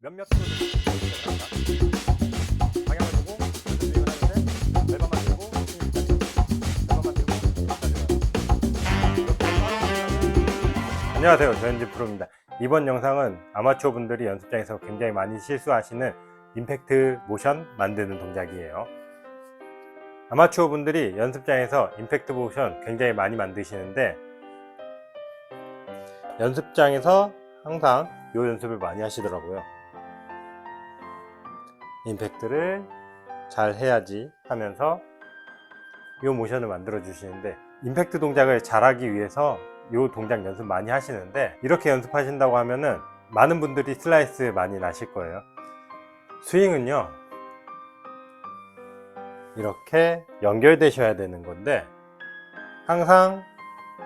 몇몇 방향을 보고 안녕하세요. 조현진 프로입니다. 이번 영상은 아마추어 분들이 연습장에서 굉장히 많이 실수하시는 임팩트 모션 만드는 동작이에요. 아마추어 분들이 연습장에서 임팩트 모션 굉장히 많이 만드시는데 연습장에서 항상 이 연습을 많이 하시더라고요. 임팩트를 잘 해야지 하면서 이 모션을 만들어 주시는데 임팩트 동작을 잘하기 위해서 이 동작 연습 많이 하시는데 이렇게 연습하신다고 하면은 많은 분들이 슬라이스 많이 나실 거예요. 스윙은요 이렇게 연결되셔야 되는 건데 항상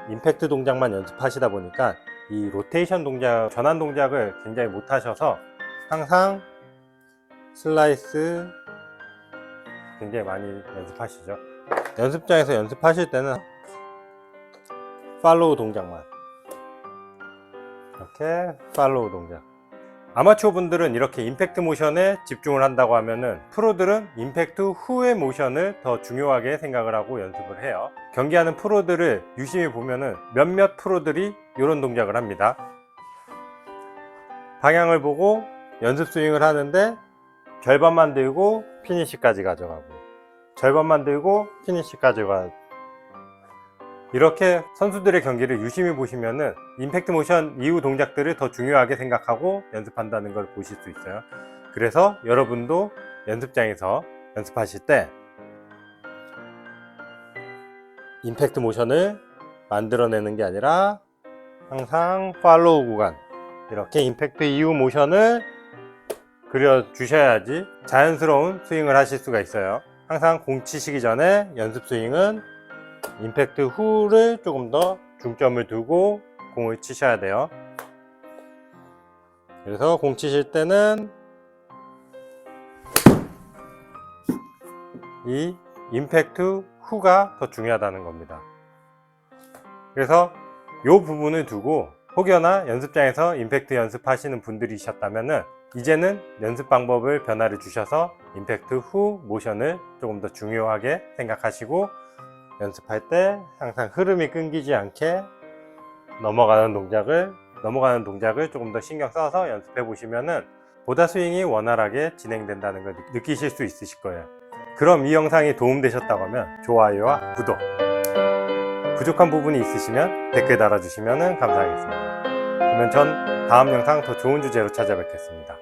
임팩트 동작만 연습하시다 보니까 이 로테이션 동작, 전환 동작을 굉장히 못 하셔서 항상 슬라이스 굉장히 많이 연습하시죠. 연습장에서 연습하실 때는 팔로우 동작만 이렇게 팔로우 동작. 아마추어 분들은 이렇게 임팩트 모션에 집중을 한다고 하면은 프로들은 임팩트 후의 모션을 더 중요하게 생각을 하고 연습을 해요. 경기하는 프로들을 유심히 보면은 몇몇 프로들이 이런 동작을 합니다. 방향을 보고 연습 스윙을 하는데 절반만 들고 피니시까지 가져가고 절반만 들고 피니시까지 가 이렇게 선수들의 경기를 유심히 보시면은 임팩트 모션 이후 동작들을 더 중요하게 생각하고 연습한다는 걸 보실 수 있어요. 그래서 여러분도 연습장에서 연습하실 때 임팩트 모션을 만들어내는 게 아니라 항상 팔로우 구간 이렇게 임팩트 이후 모션을 그려 주셔야지 자연스러운 스윙을 하실 수가 있어요. 항상 공 치시기 전에 연습 스윙은 임팩트 후를 조금 더 중점을 두고 공을 치셔야 돼요. 그래서 공 치실 때는 이 임팩트 후가 더 중요하다는 겁니다. 그래서 이 부분을 두고 혹여나 연습장에서 임팩트 연습하시는 분들이셨다면은 이제는 연습 방법을 변화를 주셔서 임팩트 후 모션을 조금 더 중요하게 생각하시고 연습할 때 항상 흐름이 끊기지 않게 넘어가는 동작을 넘어가는 동작을 조금 더 신경 써서 연습해 보시면은 보다 스윙이 원활하게 진행된다는 걸 느- 느끼실 수 있으실 거예요. 그럼 이 영상이 도움되셨다고 하면 좋아요와 구독 부족한 부분이 있으시면 댓글 달아주시면 감사하겠습니다. 그러면 전 다음 영상 더 좋은 주제로 찾아뵙겠습니다.